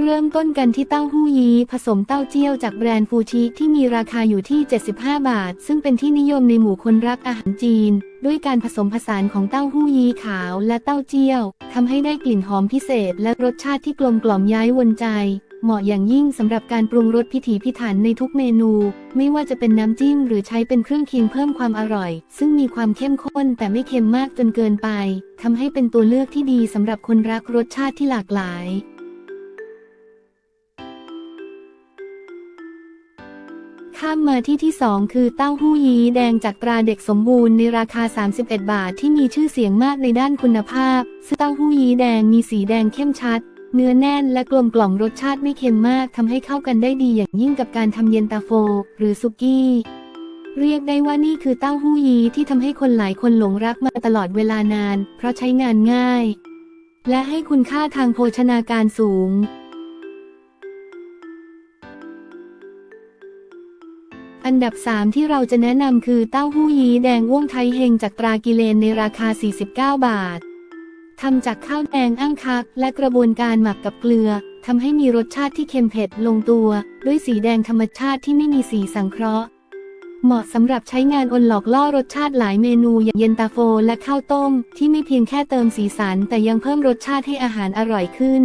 เริ่มต้นกันที่เต้าหู้ยี้ผสมเต้าเจี้ยวจากแบรนด์ฟูชิที่มีราคาอยู่ที่ 75 บาท ซึ่งเป็นที่นิยมในหมู่คนรักอาหารจีน ด้วยการผสมผสานของเต้าหู้ยี้ขาวและเต้าเจี้ยวทำให้ได้กลิ่นหอมพิเศษและรสชาติที่กลมกล่อมย้ายวนใจ เหมาะอย่างยิ่งสำหรับการปรุงรสพิถีพิถันในทุกเมนู ไม่ว่าจะเป็นน้ำจิ้มหรือใช้เป็นเครื่องเคียงเพิ่มความอร่อย ซึ่งมีความเข้มข้นแต่ไม่เค็มมากจนเกินไปทำให้เป็นตัวเลือกที่ดีสำหรับคนรักรสชาติที่หลากหลาย ข้ามมาที่ที่ 2 คือเต้าหู้ยี้แดงจากตราเด็กสมบูรณ์ในราคา 31 บาทที่มีชื่อเสียงมากในด้านคุณภาพซึ่งเต้าหู้ยี้แดงมีสีแดงเข้มชัด เนื้อแน่นและกลมกล่อมรสชาติไม่เค็มมากทำให้เข้ากันได้ดีอย่างยิ่งกับการทำเย็นตาโฟ หรือซุกี้เรียกได้ว่านี่คือเต้าหู้ยี้ที่ทำให้คนหลายคนหลงรักมาตลอดเวลานาน เพราะใช้งานง่าย และให้คุณค่าทางโภชนาการสูง อันดับ 3 ที่เราจะแนะนำคือเต้าหู้ยี้แดงว่วงไทยเฮงจากตรากิเลนในราคา 49 บาท ทำจากข้าวแดงอ้างคัก และกระบวนการหมักกับเกลือทำให้มีรสชาติที่เค็มเผ็ดลงตัว ด้วยสีแดงธรรมชาติที่ไม่มีสีสังเคราะห์ เหมาะสำหรับใช้งานอนหลอกล่อรสชาติหลายเมนูอย่างเย็นตาโฟและข้าวต้ม ที่ไม่เพียงแค่เติมสีสันแต่ยังเพิ่มรสชาติให้อาหารอร่อยขึ้น